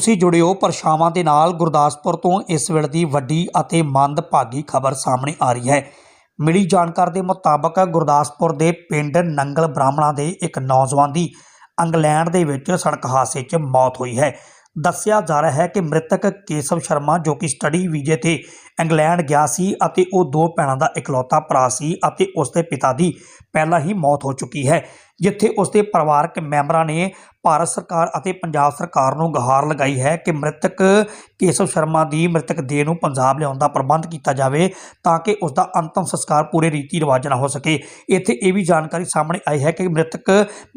ਤੁਸੀਂ ਜੁੜਿਓ ਪਰਛਾਵਾਂ ਦੇ ਨਾਲ ਗੁਰਦਾਸਪੁਰ ਤੋਂ ਇਸ ਵੇਲੇ ਦੀ ਵੱਡੀ ਅਤੇ ਮੰਦਭਾਗੀ ਖਬਰ ਸਾਹਮਣੇ ਆ ਰਹੀ ਹੈ। ਮਿਲੀ ਜਾਣਕਾਰੀ ਦੇ ਮੁਤਾਬਕ ਗੁਰਦਾਸਪੁਰ ਦੇ ਪਿੰਡ ਨੰਗਲ ਬ੍ਰਾਹਮਣਾ ਦੇ ਇੱਕ ਨੌਜਵਾਨ ਦੀ ਇੰਗਲੈਂਡ ਦੇ ਵਿੱਚ ਸੜਕ ਹਾਦਸੇ 'ਚ ਮੌਤ ਹੋਈ ਹੈ। ਦੱਸਿਆ ਜਾ ਰਿਹਾ ਹੈ ਕਿ ਮ੍ਰਿਤਕ ਕੇਸਵ ਸ਼ਰਮਾ ਜੋ ਕਿ ਸਟੱਡੀ ਵੀਜ਼ੇ ਤੇ ਇੰਗਲੈਂਡ ਗਿਆ ਸੀ ਅਤੇ ਉਹ ਦੋ ਭੈਣਾਂ ਦਾ ਇਕਲੌਤਾ ਭਰਾ ਸੀ ਅਤੇ ਉਸ ਦੇ ਪਿਤਾ ਦੀ ਪਹਿਲਾਂ ਹੀ ਮੌਤ ਹੋ ਚੁੱਕੀ ਹੈ, ਜਿੱਥੇ ਉਸ ਦੇ ਪਰਿਵਾਰਕ ਮੈਂਬਰਾਂ ਨੇ ਭਾਰਤ ਸਰਕਾਰ ਅਤੇ ਪੰਜਾਬ ਸਰਕਾਰ ਨੂੰ ਗੁਹਾਰ ਲਗਾਈ ਹੈ ਕਿ ਮ੍ਰਿਤਕ ਕੇਸਵ ਸ਼ਰਮਾ ਦੀ ਮ੍ਰਿਤਕ ਦੇਹ ਨੂੰ ਪੰਜਾਬ ਲਿਆਉਣ ਦਾ ਪ੍ਰਬੰਧ ਕੀਤਾ ਜਾਵੇ ਤਾਂ ਕਿ ਉਸ ਦਾ ਅੰਤਮ ਸੰਸਕਾਰ ਪੂਰੇ ਰੀਤੀ ਰਿਵਾਜ ਨਾਲ ਹੋ ਸਕੇ। ਇੱਥੇ ਇਹ ਵੀ ਜਾਣਕਾਰੀ ਸਾਹਮਣੇ ਆਈ ਹੈ ਕਿ ਮ੍ਰਿਤਕ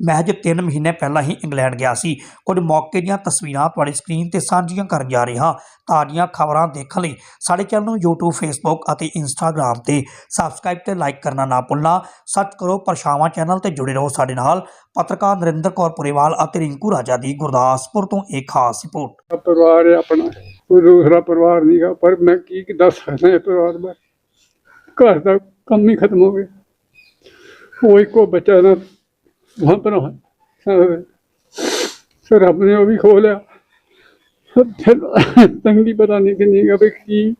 ਮਹਿਜ 3 ਮਹੀਨੇ ਪਹਿਲਾਂ ਹੀ ਇੰਗਲੈਂਡ ਗਿਆ ਸੀ। ਕੁਝ ਮੌਕੇ ਦੀਆਂ ਤਸਵੀਰਾਂ ਤੁਹਾਡੀ ਸਕਰੀਨ ਤੇ ਸਾਂਝੀਆਂ ਕਰਨ ਜਾ ਰਹੇ ਹਾਂ। ਤਾਜ਼ੀਆਂ ਖਬਰਾਂ ਦੇਖਣ ਲਈ ਸਾਡੇ ਚੈਨਲ ਨੂੰ YouTube, Facebook ਅਤੇ Instagram ਤੇ ਸਬਸਕ੍ਰਾਈਬ ਤੇ ਲਾਈਕ ਕਰਨਾ ਨਾ ਭੁੱਲਣਾ। ਸੱਚ ਕਰੋ, ਪਰਛਾਵਾਂ ਚੈਨਲ ਤੇ ਜੁੜੇ ਰਹੋ ਸਾਡੇ ਨਾਲ। ਪੱਤਰਕਾਰ ਨਰਿੰਦਰ ਕੌਰ ਪੁਰੇਵਾਲ ਅਤੇ ਰਿੰਕੂ ਰਾਜਾ ਦੀ ਗੁਰਦਾਸਪੁਰ ਤੋਂ ਇੱਕ ਖਾਸ ਰਿਪੋਰਟ। ਆ ਪਰਿਵਾਰ ਹੈ ਆਪਣਾ, ਕੋਈ ਦੂਸਰਾ ਪਰਿਵਾਰ ਨਹੀਂਗਾ ਪਰ ਮੈਂ ਕੀ ਕੀ ਦੱਸ ਸਕਦਾ ਇਹ ਪਰਿਵਾਰ ਬਾਰੇ? ਘਰ ਦਾ ਕੰਮ ਹੀ ਖਤਮ ਹੋ ਗਿਆ। ਉਹ ਇੱਕੋ ਬੱਚਾ ਨਾ, ਵਹਾਂ ਪਰ ਸਰ ਰੱਬ ਨੇ ਉਹ ਵੀ ਖੋ ਲਿਆ। ਫਿਰ ਤੰਗੀ ਪਤਾ ਨਹੀਂ ਕਿ ਨਹੀਂ ਵੀ ਕੀ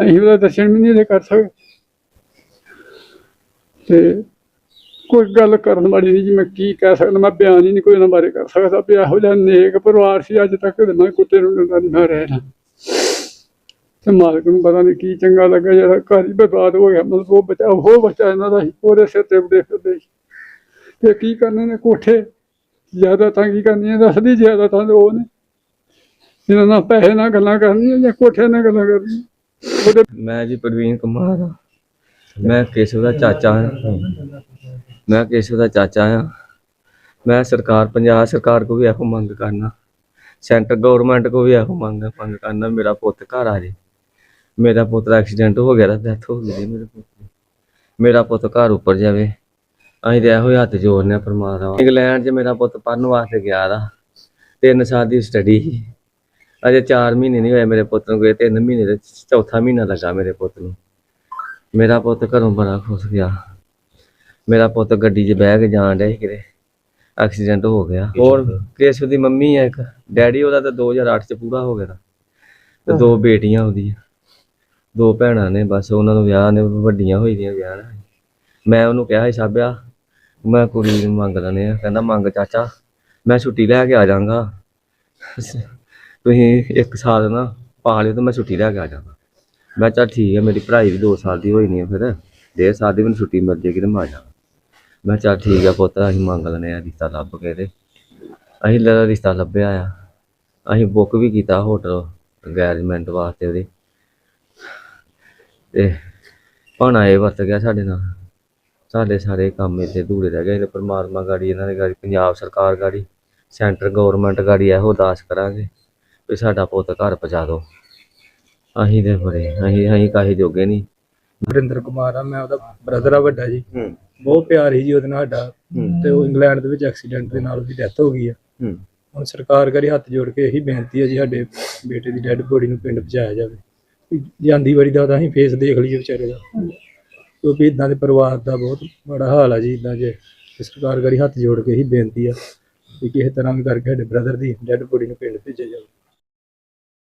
ਅਸੀਂ ਉਹਦਾ ਦਰਸ਼ਨ ਵੀ ਨਹੀਂ ਦੇ ਕਰ ਸਕਦੇ ਤੇ ਕੋਈ ਗੱਲ ਕਰਨ ਵਾਲੀ ਨਹੀਂ ਜੀ, ਮੈਂ ਕੀ ਕਹਿ ਸਕਦਾ, ਮੈਂ ਬਿਆਨ ਹੀ ਨਹੀਂ ਕੋਈ ਉਹਨਾਂ ਬਾਰੇ ਕਰ ਸਕਦਾ। ਵੀ ਇਹੋ ਜਿਹਾ ਨੇਕ ਪਰਿਵਾਰ ਸੀ, ਅੱਜ ਤੱਕ ਮੈਂ ਕੁੱਤੇ ਨੂੰ ਡੰਡਾ ਨਹੀਂ ਰਹਿਣਾ ਤੇ ਮਾਲਕ ਨੂੰ ਪਤਾ ਨਹੀਂ ਕੀ ਚੰਗਾ ਲੱਗਾ, ਜਿਹੜਾ ਘਰ ਹੀ ਬਰਬਾਦ ਹੋ ਗਿਆ, ਮਤਲਬ ਉਹ ਬੱਚਾ ਉਹ ਬੱਚਾ ਇਹਨਾਂ ਦਾ ਸੀ, ਉਹਦੇ ਸਿਰ ਤੇ ਉੱਡੇ ਫਿਰਦੇ ਸੀ। ਤੇ ਕੀ ਕਰਨੇ ਨੇ ਕੋਠੇ? ਜ਼ਿਆਦਾ ਤੰਗੀ ਕਰਨੀ ਹੈ? ਦੱਸਦੀ ਜ਼ਿਆਦਾ ਤਾਂ ਉਹ ਨੇ। ਇਹਨਾਂ ਨਾਲ ਪੈਸੇ ਨਾਲ ਗੱਲਾਂ ਕਰਨੀਆਂ ਜਾਂ ਕੋਠੇ ਨਾਲ ਗੱਲਾਂ ਕਰਨੀਆਂ? ਉਹਦੇ ਮੈਂ ਜੀ ਪ੍ਰਵੀਨ ਕੁਮਾਰ ਹਾਂ ਮੈਂ ਕੇਸ਼ਵ ਦਾ ਚਾਚਾ ਹਾਂ। ਮੈਂ ਕੇਸ਼ਵ ਦਾ ਚਾਚਾ ਹਾਂ। ਮੈਂ ਸਰਕਾਰ, ਪੰਜਾਬ ਸਰਕਾਰ ਕੋ ਵੀ ਇਹੋ ਮੰਗ ਕਰਨਾ। ਸੈਂਟਰ ਗਵਰਨਮੈਂਟ ਕੋ ਵੀ ਇਹੋ ਮੰਗ ਮੰਗ ਕਰਨਾ। ਮੇਰਾ ਪੁੱਤ ਘਰ ਆ ਜੇ। ਮੇਰਾ ਪੁੱਤ ਦਾ ਐਕਸੀਡੈਂਟ ਹੋ ਗਿਆ ਡੈਥ ਹੋ ਗਈ ਮੇਰੇ ਪੁੱਤ ਦੀ। ਮੇਰਾ ਪੁੱਤ ਘਰ ਉੱਪਰ ਜਾਵੇ। ਅਸੀਂ ਤੇ ਇਹੋ ਹੀ ਹੱਥ ਜੋੜਨੇ ਪਰਮਾਤਮਾ ਇੰਗਲੈਂਡ 'ਚ ਮੇਰਾ ਪੁੱਤ ਪੜ੍ਹਨ ਵਾਸਤੇ ਗਿਆ ਦਾ ਤਿੰਨ ਸਾਲ ਦੀ ਸਟੱਡੀ ਸੀ। ਅਜੇ 4 ਮਹੀਨੇ ਨਹੀਂ ਹੋਏ ਮੇਰੇ ਪੁੱਤ ਨੂੰ ਗਏ ਤਿੰਨ ਮਹੀਨੇ ਦੇ ਚੌਥਾ ਮਹੀਨਾ ਲੱਗਾ ਮੇਰੇ ਪੁੱਤ ਨੂੰ। ਮੇਰਾ ਪੁੱਤ ਘਰੋਂ ਬੜਾ ਖੁਸ਼ ਗਿਆ। ਮੇਰਾ ਪੁੱਤ ਗੱਡੀ 'ਚ ਬਹਿ ਕੇ ਜਾਣ ਡਿਆ ਸੀ ਕਿਤੇ। ਐਕਸੀਡੈਂਟ ਹੋ ਗਿਆ। ਹੋਰ ਕੇਸ਼ਵ ਦੀ ਮੰਮੀ ਹੈ ਇੱਕ। ਡੈਡੀ ਉਹਦਾ ਤਾਂ 2008 ਚ ਪੂਰਾ ਹੋ ਗਿਆ ਤਾ। ਤੇ ਦੋ ਬੇਟੀਆਂ ਉਹਦੀਆਂ। ਦੋ ਭੈਣਾਂ ਨੇ ਬਸ ਉਹਨਾਂ ਨੂੰ ਵਿਆਹ ਨੇ ਵੱਡੀਆਂ ਹੋਈ ਦੀਆਂ ਵਿਆਹ ਨਾਲ ਮੈਂ ਉਹਨੂੰ ਕਿਹਾ ਸੀ ਸਾਬਿਆ ਮੈਂ ਕੁੜੀ ਨੂੰ ਮੰਗ ਲੈਣੇ ਆ। ਕਹਿੰਦਾ ਮੰਗ ਚਾਚਾ ਮੈਂ ਛੁੱਟੀ ਲੈ ਕੇ ਆ ਜਾਵਾਂਗਾ। ਤੁਸੀਂ ਇੱਕ ਸਾਲ ਨਾ ਪਾ ਲਿਓ ਤੇ ਮੈਂ ਛੁੱਟੀ ਲੈ ਕੇ ਆ ਜਾਵਾਂ। ਮੈਂ ਕਿਹਾ ਚੱਲ ਠੀਕ ਹੈ ਮੇਰੀ ਪੜ੍ਹਾਈ ਵੀ 2 ਸਾਲ ਦੀ ਹੋਈ ਨਹੀਂ ਹੈ ਫਿਰ। ਡੇਢ ਸਾਲ ਦੀ ਮੈਨੂੰ ਛੁੱਟੀ ਮਿਲ ਜੇਗੀ ਤੇ ਮੈਂ ਆ ਜਾਵਾਂ। ਮੈਂ ਕਿਹਾ ਚੱਲ ਠੀਕ ਆ ਪੁੱਤ, ਅਸੀਂ ਮੰਗ ਲੈਣੇ ਆ ਰਿਸ਼ਤਾ ਲੱਭ ਕੇ ਤੇ। ਅਸੀਂ ਲੈ, ਰਿਸ਼ਤਾ ਲੱਭਿਆ ਆ। ਅਸੀਂ ਬੁੱਕ ਵੀ ਕੀਤਾ ਹੋਟਲ ਅੰਗੇਜਮੈਂਟ ਵਾਸਤੇ ਉਹਦੇ। ਤੇ ਹੁਣ ਇਹ ਵਰਤ ਗਿਆ ਸਾਡੇ ਨਾਲ। ਸਾਡੇ ਸਾਰੇ ਕੰਮ ਇੱਥੇ ਅਧੂਰੇ ਰਹਿ ਗਏ ਤੇ ਪਰਮਾਤਮਾ ਗਾੜੀ, ਇਹਨਾਂ ਦੀ ਗਾੜੀ, ਪੰਜਾਬ ਸਰਕਾਰ ਗਾੜੀ, ਸੈਂਟਰ ਗਵਰਨਮੈਂਟ ਗਾੜੀ ਇਹੋ ਅਰਦਾਸ ਕਰਾਂਗੇ। ਵੀ ਸਾਡਾ ਪੁੱਤ ਘਰ ਪਹੁੰਚਾ ਦਿਓ ਅਸੀਂ ਤੇ ਬੜੇ ਅਸੀਂ ਅਸੀਂ ਕਾਹੇ ਜੋਗੇ ਨਹੀਂ। ਵਰਿੰਦਰ ਕੁਮਾਰ ਆ ਮੈਂ ਉਹਦਾ ਬ੍ਰਦਰ ਆ ਵੱਡਾ ਜੀ। ਬਹੁਤ ਪਿਆਰ ਸੀ ਜੀ ਉਹਦੇ ਨਾਲ ਸਾਡਾ। ਤੇ ਉਹ ਇੰਗਲੈਂਡ ਦੇ ਵਿੱਚ ਐਕਸੀਡੈਂਟ ਦੇ ਨਾਲ ਉਹਦੀ ਡੈਥ ਹੋ ਗਈ ਆ। ਹੂੰ। ਹੁਣ ਸਰਕਾਰ ਕਰੀ ਹੱਥ ਜੋੜ ਕੇ ਇਹੀ ਬੇਨਤੀ ਹੈ ਜੀ ਸਾਡੇ ਬੇਟੇ ਦੀ ਡੈੱਡ ਬੋਡੀ ਨੂੰ ਪਿੰਡ ਪਹੁੰਚਾਇਆ ਜਾਵੇ। ਜਾਂਦੀ ਵਾਰੀ ਦਾ ਤਾਂ ਅਸੀਂ ਫੇਸ ਦੇਖ ਲਈਏ ਵਿਚਾਰੇ ਦਾ। ਕਿਉਂਕਿ ਇਦਾਂ ਦੇ ਪਰਿਵਾਰ ਦਾ ਬਹੁਤ ਬੜਾ ਹਾਲ ਆ ਜੀ ਇਦਾਂ ਜੇ। ਸਰਕਾਰ ਕਰੀ ਹੱਥ ਜੋੜ ਕੇ ਇਹੀ ਬੇਨਤੀ ਆ ਕਿ ਕਿਸੇ ਤਰ੍ਹਾਂ ਵੀ ਕਰਕੇ ਸਾਡੇ ਬ੍ਰਦਰ ਦੀ ਡੈੱਡ ਬੋਡੀ ਨੂੰ ਪਿੰਡ ਭੇਜਿਆ ਜਾਵੇ।